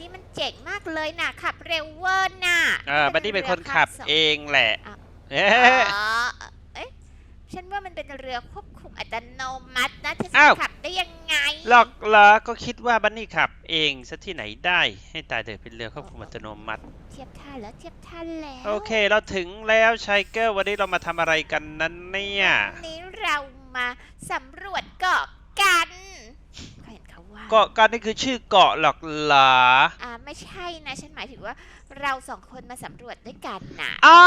นี้มันเจ๋งมากเลยน่ะขับเร็วเวอร์น่ะอ่าบันนี่เป็นคนขับรือเองแหละอะเอ๊ขับสองะอ๋อเอ๊ะฉันว่ามันเป็นเรือควบคุมอัตโนมัตินะเธอจะอ้าว ขับได้ยังไงหลอกเหรอก็คิดว่าบันนี่ขับเองซะที่ไหนได้ ให้ตายเถอะเป็นเรือควบคุมอัตโนมัติ เทียบท่าแล้วเทียบท่าแล้วโอเค เราถึงแล้วชายเกิลวันนี้เรามาทำอะไรกันนั้นเนี่ย วันนี้เรามาสำรวจเกาะกัน กาะกันนี่คือชื่อเกาะหรอกเหรออ่าไม่ใช่นะ ฉันหมายถึงว่าเราสองคนมาสำรวจด้วยกันนะอ้า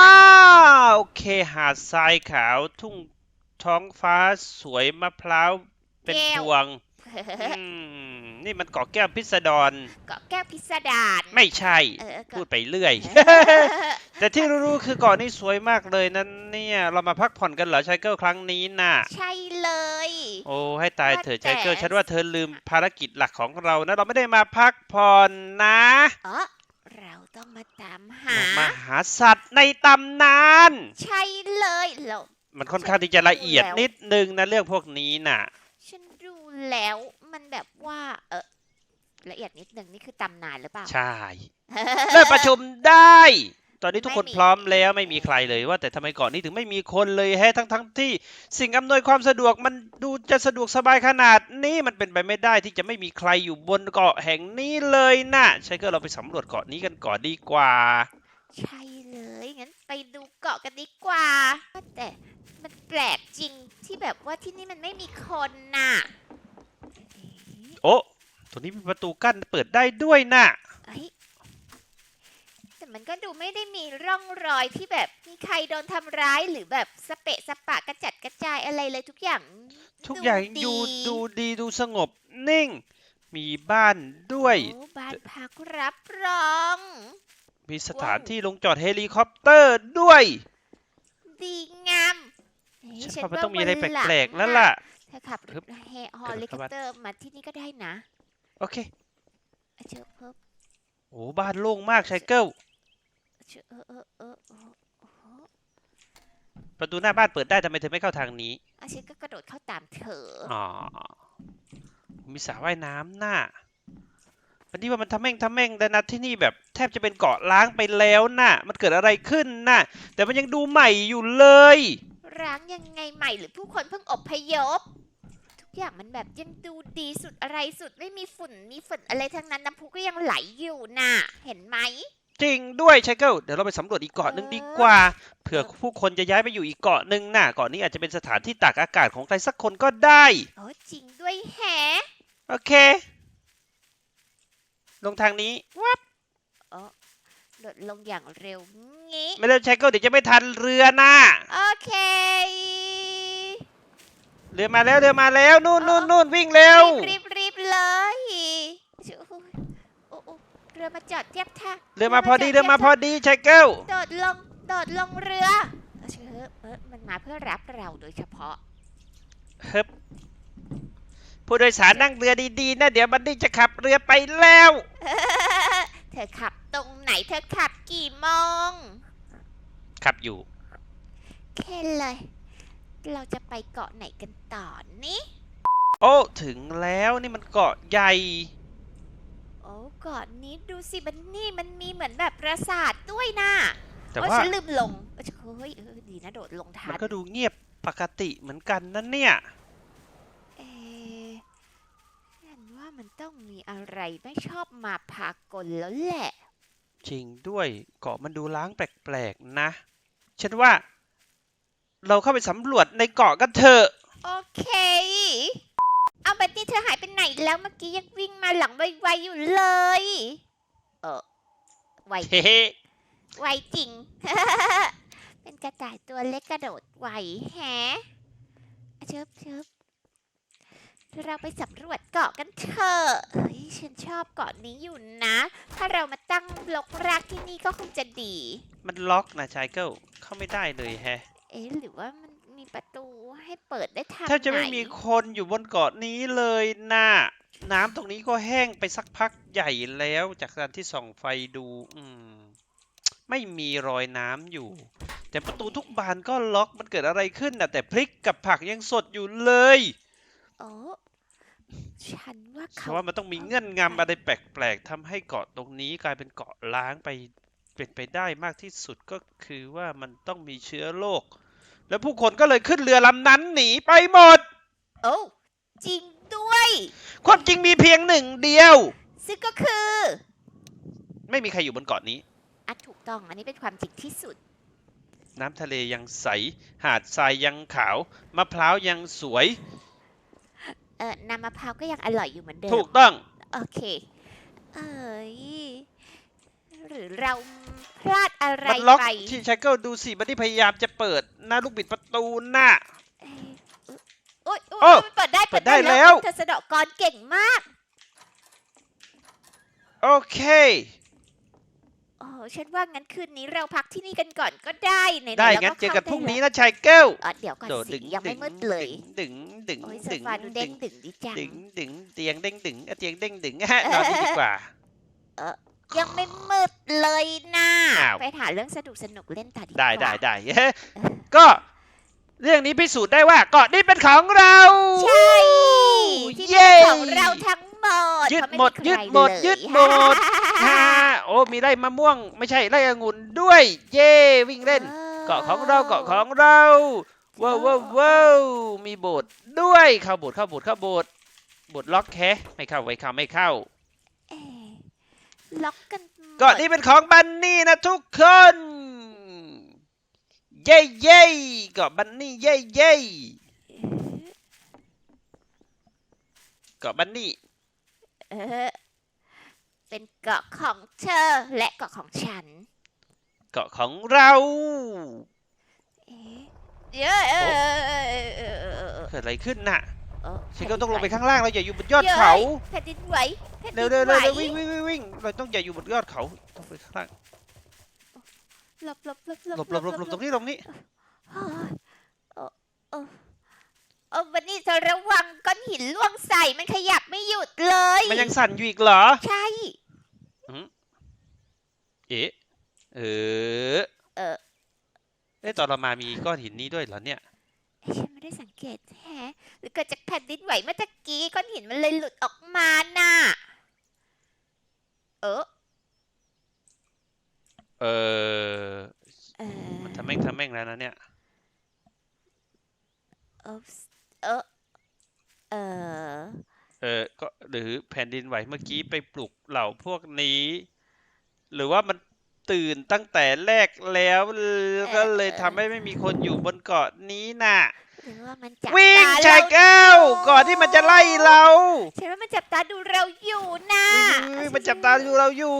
โอเค หาดทรายขาวทุ่งท้องฟ้าสวยมะพร้าวเป็นพวงอืม นี่มันเกาะแก้วพิสดารเกาะแก้วพิสดารไม่ใช่ เออพูดเกาะไปเรื่อย แต่ที่รู้ๆคือเกาะนี้สวยมากเลยนั่นเนี่ย เรามาพักผ่อนกันเหรอชายเกิลครั้งนี้น่ะ ใช่เลย โอ้ให้ตายเถอะว่าแต่ชายเกิลฉันว่าเธอลืมภารกิจหลักของเรานะ เราไม่ได้มาพักผ่อนนะอ๋อเราต้องมาตามหา มาหาสัตว์ในตำนาน ใช่เลยเรามันค่อนข้างที่จะละเอียดแล้วนิดนึงนะเรื่องพวกนี้น่ะ ฉันดูแล้ว มันแบบว่าเออละเอียดนิดนึงนี่คือตำนานหรือเปล่า ใช่เริ่มประชุมได้ ตอนนี้ทุกคนไม่มีพร้อมแล้วไม่มีใครเลยว่า แต่ทำไมเกาะนี้ถึงไม่มีคนเลยแฮะทั้งทั้งที่ สิ่งอำนวยความสะดวกมันดูจะสะดวกสบายขนาดนี้มันเป็นไปไม่ได้ที่จะไม่มีใครอยู่บนเกาะแห่งนี้เลยนะใช่ก็เราไปสำรวจเกาะนี้กันก่อนดีกว่า ใช่เลยงั้นไปดูเกาะกันดีกว่าว่าแต่มันแปลกจริงที่แบบว่าที่นี่มันไม่มีคนน่ะเอ๊ะ โอ้ตรงนี้มีประตูกั้นเปิดได้ด้วยนะเอ้ยแต่มันก็ดูไม่ได้มีร่องรอยที่แบบมีใครโดนทำร้ายหรือแบบสเปะสปะกระจัดกระจายอะไรเลยทุกอย่างทุกอย่างดีดูดูดีดูสงบนิ่ง มีบ้านด้วย โอ้บ้านพักรับรอง มีสถานที่ลงจอดเฮลิคอปเตอร์ด้วย ดีงามเฮ้ยฉันฉันว่ามันว่าต้องมีอะไรวันแปหลังลกๆ แล้วน่ะล่ะ ถ้าขับฮึบเฮฮอลิคอปเตอร์มาที่นี่ก็ได้นะ โอเคเอาเชอเพิ่มโอ้บ้านโล่งมากชายเกิลเชอเออเออเออเออโอ้โหประตูหน้าบ้านเปิดได้ทำไมเธอไม่เข้าทางนี้อะฉันก็กระโดดเข้าตามเธอ อ๋อ มีสระว่ายน้ำน่ะวันนี้ว่ามันทำแม่งทำแม่งแต่นะที่นี่แบบแทบจะเป็นเกาะล้างไปแล้วน่ะ มันเกิดอะไรขึ้นน่ะ แต่มันยังดูใหม่อยู่เลย ร้างยังไงใหม่หรือผู้คนเพิ่งอพยพ ทุกอย่างมันแบบยังดูดีสุดอะไรสุดไม่มีฝุ่นมีฝุ่นอะไรทั้งนั้นน้ำพุก็ยังไหลอยู่น่ะ เห็นไหม จริงด้วยชายเกิลเดี๋ยวเราไปสำรวจอีกเกาะหนึ่งเออดีกว่า เผื่อผู้คนจะย้ายไปอยู่อีกเกาะหนึ่งน่ะเกาะนี้อาจจะเป็นสถานที่ตากอากาศของใครสักคนก็ได้ โอ้จริงด้วยแฮะโอเค ลงทางนี้วับโดดลงอย่างเร็ว งี้ ไม่ได้ชายเกิลเดี๋ยวจะไม่ทันเรือน่ะโอเคเรือมาแล้วเรือมาแล้วนู่นนู่นนู่นวิ่งเร็วรีบรีบเลยโอ้ยโอ้โอ้เรือมาจอดเทียบท่าเรือมาพอดีจเรือมาพอดีชายเกิลโดดลงโดดลงเรือเชื่อเออมันมาเพื่อรับเราโดยเฉพาะฮึบผู้โดยสารนั่งเรือดีๆนะเดี๋ยวบันดี้จะขับเรือไปแล้วเธอขับตรงไหนเธอขับกี่โมง ขับอยู่แค่เลย เราจะไปเกาะไหนกันต่อนี่โอ้ถึงแล้วนี่มันเกาะใหญ่ โอ้เกาะนี้ดูสิบันนี่มันมีเหมือนแบบปราสาทด้วยนะแต่โอ้ยว่าฉันลืมลงเฮ้ยเออดีนะโดดลงทัมันนก็ดูเงียบปกติเหมือนกันนั่นเนี่ย เอะฉันว่า มันต้องมีอะไรไม่ชอบมาพากลแล้วแหละ จริงด้วยเกาะมันดูล้างแปลกๆนะ ฉันว่า เราเข้าไปสำรวจในเกาะกันเถอะ โอเค เอาบันนี่เธอหายไปไหนแล้วเมื่อกี้ยังวิ่งมาหลังไวๆอยู่เลย เออไวเฮ้ไวจริง เป็นกระต่ายตัวเล็กกระโดดไวแฮะเชิบเชิบ เราไปสำรวจเกาะกันเถอะเฮ้ยฉันชอบเกาะนี้อยู่นะ ถ้าเรามาตั้งลกรากที่นี่ก็คงจะดี มันล็อกนะชายเกิลเข้าไม่ได้เลยแฮะเอ๊ะหรือว่ามันมีประตูให้เปิดได้ทางแทบจะไม่หนมีคนอยู่บนเกาะนี้เลยนะน้ำตรงนี้ก็แห้งไปสักพักใหญ่แล้วจากการที่ส่องไฟดู อืม ไม่มีรอยน้ำอยู่ แต่ประตูทุกบานก็ล็อกมันเกิดอะไรขึ้นนะแต่พริกกับผักยังสดอยู่เลย โอ้ฉันว่าเพเขาราะว่ามันต้องมีเงื่อนงำอะไรแปลกๆทำให้เกาะตรงนี้กลายเป็นเกาะล้างไปเป็นไปได้มากที่สุดก็คือว่ามันต้องมีเชื้อโรคแล้วผู้คนก็เลยขึ้นเรือลำนั้นหนีไปหมด โอ้จริงด้วย ความจริงมีเพียงหนึ่งเดียว ซึ่งก็คือไม่มีใครอยู่บนเกาะนี้ อะถูกต้องอันนี้เป็นความจริงที่สุด น้ำทะเลยังใส หาดทรายยังขาว มะพร้าวยังสวย เออน้ำมะพร้าวก็ยังอร่อยอยู่เหมือนเดิม ถูกต้อง โอเค เอ้ย หรือเราพลาดอะไรมันล็อกไปที่ชายเกิลดูสิบันนี่พยายามจะเปิดหน้าลูกบิดประตูน่ะเอ้ยโอ๊ยโอ้โอ๊ยเปิดได้เปิดได้แล้ว เธอสะเดาะกรเก่งมาก โอเค โอ้ฉันว่างั้นคืนนี้เราพักที่นี่กันก่อนก็ได้ไหนๆได้รางั้นเจอกันพข้ารุ่งนี้ได้นะชายเกิลแล้วอ๋อเดี๋ยวก่อนโดดสิดึงยังไม่มืดเลย ดึงดึง โอ้ยดึงโซฟาดูเด้งดึงดึงดีจัง ดึงดึงเตียงเด้งดึงอะเตียงเด้งดึงฮะนอนนี่ดีกว่า ยังไม่มืดเลยนะอ้าว ไปหาเรื่องสนุกสนุกๆเล่นต่อดีกว่าได้ได้ได้เฮ้ก็เรื่องนี้พิสูจน์ได้ว่าเกาะนี้เป็นของเรา ใช่ที่นี่เป็นของเราทั้งหมดยึดเพราะไหมดใครยึดหมดเลยยึดหมด ฮ่าโอ้มีไร่มะม่วง ไม่ใช่ไร่องุ่นด้วย เย่วิ่งเล่น เกาะของเราเกาะของเรา ว้าวว้าวว้าวมีโบสถ์ด้วยเข้าโบสถ์เข้าโบสถ์เข้าโบสถ์โบสถ์ล็อกแคะไม่เข้าไว้เข้าไม่เข้า เอ๊ะล็อกกันหมดเกาะนี้เป็นของบันนี่นะทุกคน เย้เย้เกาะบันนี่เย้เย้เกาะบันนี่เออเป็นเกาะของเธอและเกาะของฉัน เกาะของเราเอ๊ะ เยอะเออเออเออเออเออเออเกิดอะไรขึ้นน่ะเออฉันก็ต้องลงไปข้างล่างเราอย่าอยู่บนยอดย้เขาแผ่นดินไหวแผ่นดิเร็วนเร็วไหวเร็วเร็ววิ่งวิ่งวิ่งวิ่งเราต้องอย่าอยู่บนยอดเขาต้องไปข้างล่างหลบหลบหลบหลบหลบหลบหลบตรงนี้ตรงนี้โอ้ยโอ้โอ้โอ้วันนี้เธอระวังก้อนหินล่วงใส่มันขยับไม่หยุดเลยมันยังสั่นอยู่อีกเหรอ ใช่ เอ๊ะเออ เออเอ๊ะตอนเรามามีก้อนหินนี้ด้วยเหรอเนี่ย เอ๊ะฉันไม่ได้สังเกตแฮะหรือเกิดจากแผ่นดินไหวเมื่อตะกี้ก้อนหินมันเลยหลุดออกมาน่ะ เออเออเออมันทำแม่งทำแม่งแล้วนะเนี่ย เออเออเออเออก็หรือแผ่นดินไหวเมื่อกี้ไปปลุกเหล่าพวกนี้ หรือว่ามัน ตื่นตั้งแต่แรกแล้วก็เลยทำให้ไม่มีคนอยู่บนเกาะนี้น่ะ หรือว่ามันจับวิ่งตาชายเราแก้วก่อนที่มันจะไล่เราฉันว่ามันจับตาดูเราอยู่น่ะวิ่งวิ่งวิ่งมันจับตาดูเราอยู่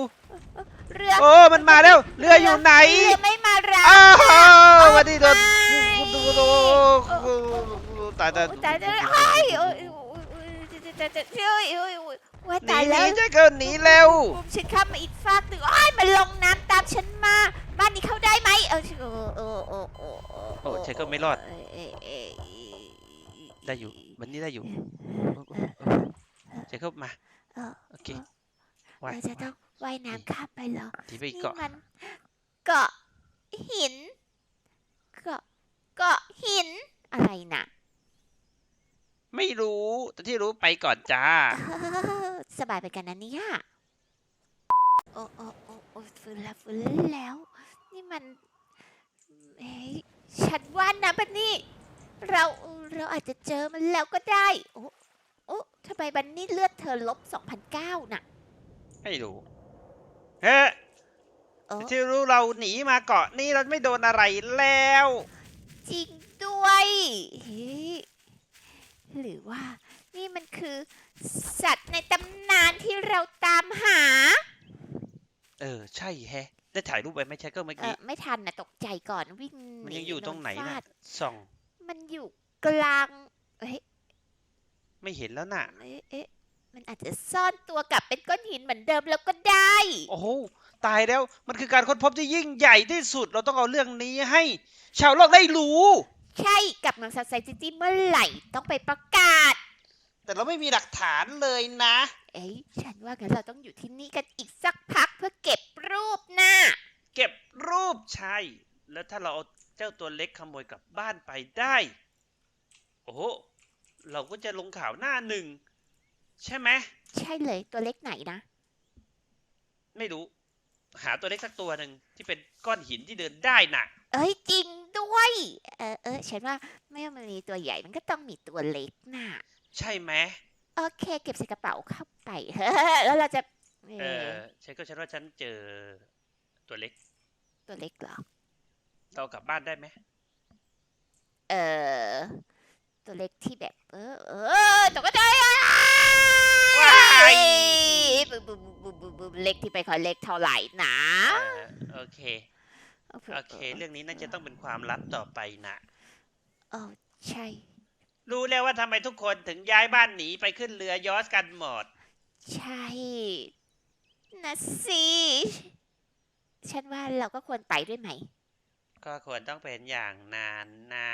เรือโอ้มันมาแล้ว เรืออยู่ไหนเรือไม่มารับอ้าวค่ะวันนี้โดนไม่ตายตาย โอ้ตายแล้วเฮ้ยโอ้ยโอ้ยโอ้ยจะจะจะเฮ้ยโอ้ยโอ้ย ว่าหนีตายหแล้นีวจะเกินหนีเร็ว บุมฉันข้ามมาอีกฟากหนึ่งโอ้ยมันลงน้ำตามฉันมา บ้านนี้เข้าได้ไหมเออโอ้โอ้โอ้โอ้โอ้ฉันก็ไม่รอด เเเเได้อยู่วันนี้ได้อยู่เจะเข้ามาเออโอเคว่ายเราจะต้องว่ายน้ำข้ามไปเหรอ ทีไปนี่เกาะมันเกาะหิน เกาะเกาะหินอะไรน่ะ ไม่รู้แต่ที่รู้ไปก่อนจ้าเออสบายไปกันนะเนี่ยโอ้โอ้โอ้โอ้ฟื้นแล้วฟื้นแล้ว นี่มันเฮ้ยฉันว่านะบันนี่ เราเราอาจจะเจอมันแล้วก็ได้ โอ้โอ้ทำไมบันนี่เลือดเธอลบ2009น่ะ ไม่รู้ เฮ้โอ้ที่รู้เราหนีมาเกาะนี้เราไม่โดนอะไรแล้ว จริงด้วยเฮ้ย หรือว่านี่มันคือสัตว์ในตำนานที่เราตามหา เออ ใช่แฮะ ได้ถ่ายรูปไว้ไหม่ใช่ก็เมื่อเอกี้ อไม่ทันนะตกใจก่อนวิ่งมันยังอยู่ตรงไหนโดฟานะดส่องมันอยู่กลางเอ๊ะไม่เห็นแล้วน่ะ เอ๊ะเอ๊ะมันอาจจะซ่อนตัวกลับเป็นก้อนหินเหมือนเดิมแล้วก็ได้ โอ้โหตายแล้วมันคือการค้นพบที่ยิ่งใหญ่ที่สุด เราต้องเอาเรื่องนี้ให้ ชาวโลกได้รู้ ใช่กับเมืองซันไซซิตี้เมื่อไหร่ต้องไปประกาศ แต่เราไม่มีหลักฐานเลยนะ เอ้ยฉันว่างั้นเราต้องอยู่ที่นี่กันอีกสักพักเพื่อเก็บรูปนะเก็บรูปใช่ แล้วถ้าเราเอาเจ้าตัวเล็กขโมยกลับบ้านไปได้ โอ้โหเราก็จะลงข่าวหน้าหนึ่ง ใช่ไหม ใช่เลยตัวเล็กไหนนะ ไม่รู้ หาตัวเล็กสักตัวหนึ่งที่เป็นก้อนหินที่เดินได้น่ะ เอ้ยจริงด้วย เออเออฉันว่าไม่ว่ามันมีตัวใหญ่มันก็ต้องมีตัวเล็กน่ะ ใช่ไหมโอเค เก็บใส่กระเป๋าเข้าไป แล้วเราจะเอเอออฉันก็ฉันว่าฉันเจอตัวเล็ก ตัวเล็กเหรอ เรากลับบ้านได้ไหมเออ ตัวเล็กที่แบบ เออ เออตกใจอะว้ายบึ้มบึ้มบึ้มบึ้มบึ้มเล็กที่ไปขอเล็กเท่าไหร่นะเออโอเค โอเค เรื่องนี้น่าจะต้องเป็นความลับต่อไปนะโอ้ใช่ รู้แล้วว่าทำไมทุกคนถึงย้ายบ้านหนีไปขึ้นเรือยอชต์กันหมด ใช่นะสิฉันว่าเราก็ควรไปด้วยไหม ก็ควรต้องเป็นอย่างนั้นนะ